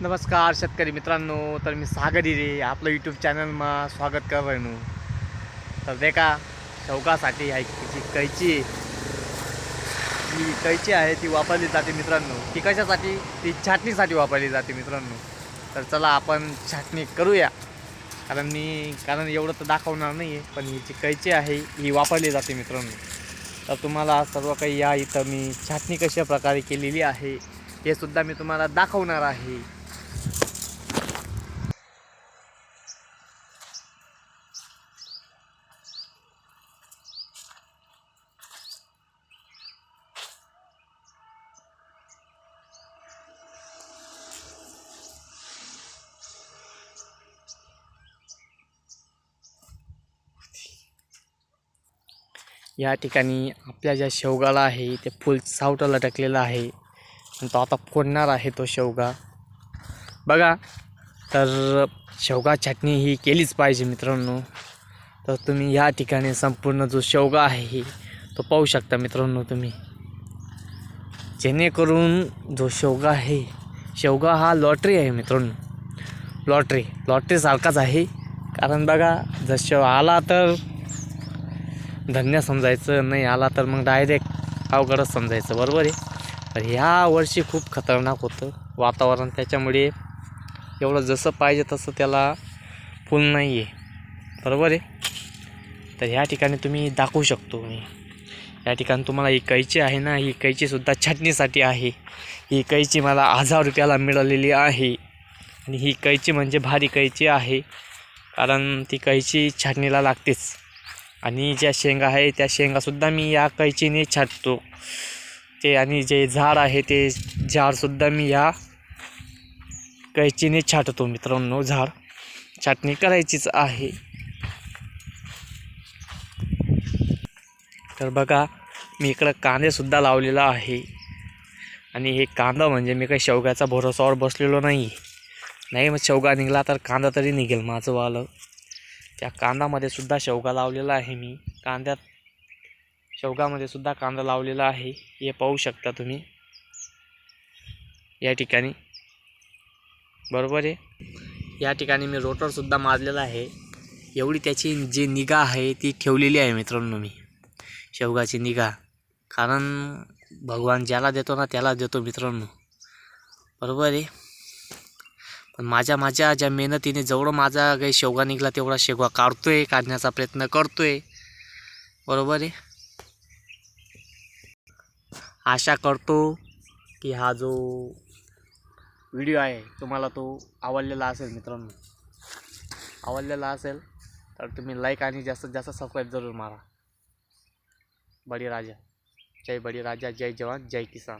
नमस्कार शेतकरी मित्रांनो तर मी सागरी रे आपलं यूट्यूब चॅनलमा स्वागत कर तर देखा शौकासाठी आहे जी कैची आहे, जी कैची आहे ती वापरली जाते मित्रांनो. ती कशासाठी? ती छाटणीसाठी वापरली जाते मित्रांनो. तर चला आपण छाटणी करूया. कारण मी कारण एवढं तर दाखवणार नाही आहे पण ही जी कैची आहे ही वापरली जाते मित्रांनो. तर तुम्हाला सर्व काही या इथं मी छाटणी कशा प्रकारे केलेली आहे हे सुद्धा मी तुम्हाला दाखवणार आहे. या ठिकाणी आपल्या ज्या शेवगाला आहे ते फुल सावटाला लटकलेलं आहे. आणि तो आता फोडणार आहे तो शेवगा. बघा तर शेवगा चटणी ही केलीच पाहिजे मित्रांनो. तर तुम्ही या ठिकाणी संपूर्ण जो शेवगा आहे तो पाहू शकता मित्रांनो तुम्ही. जेणेकरून जो शेवगा आहे शेवगा हा लॉटरी आहे मित्रांनो. लॉटरी लॉटरीसारखाच आहे. कारण बघा जर शेव आला तर धन्य समजायचं नाही आला तर मग डायरेक्ट अवघडच समजायचं बरोबर आहे? तर ह्या वर्षी खूप खतरनाक होतं वातावरण. त्याच्यामुळे एवढं जसं पाहिजे तसं त्याला फुल नाही आहे बरोबर आहे? तर ह्या ठिकाणी तुम्ही दाखवू शकतो मी. या ठिकाणी तुम्हाला ही कैची आहे ना ही कैचीसुद्धा छाटणीसाठी आहे. ही कैची मला हजार रुपयाला मिळालेली आहे. आणि ही कैची म्हणजे भारी कैची आहे कारण ती कैची छाटणीला लागतेच. आणि ज्या शेंगा आहे त्या शेंगासुद्धा मी या कैचीने छाटतो. ते आणि जे झाड आहे ते झाडसुद्धा मी या कैचीने छाटतो मित्रांनो. झाड छाटणी करायचीच आहे. तर बघा मी इकडं कांदेसुद्धा लावलेला आहे. आणि हे कांदा म्हणजे मी काही शेवग्याचा भरोसावर बसलेलो नाही. नाही मग शेवगा निघाला तर कांदा तरी निघेल माझं वालं. त्या कांदामध्ये सुद्धा शेवगा लावलेला आहे मी. कांद्यात शेवगामध्ये सुद्धा कांदा लावलेला आहे. हे पाहू शकता तुम्ही. या ठिकाणी. बरोबर आहे? या ठिकाणी मी रोटरसुद्धा मारलेला आहे. एवढी त्याची जी निगा आहे ती ठेवलेली आहे मित्रांनो मी. शेवगाची निगा. कारण भगवान ज्याला देतो ना त्याला देतो मित्रांनो. बरोबर आहे? पण माझ्या माझ्या ज्या मेहनतीने जेवढं माझा काही शेवगा निघला तेवढा शेवगा आहे काढण्याचा प्रयत्न करतो आहे बरोबर आहे? आशा करतो की हा जो व्हिडिओ आहे तुम्हाला तो आवडलेला असेल मित्रांनो. आवडलेला असेल तर तुम्ही लाईक आणि जास्तीत जास्त सबस्क्राईब जरूर मारा. बळीराजा. जय बळीराजा जय जवान जय किसान.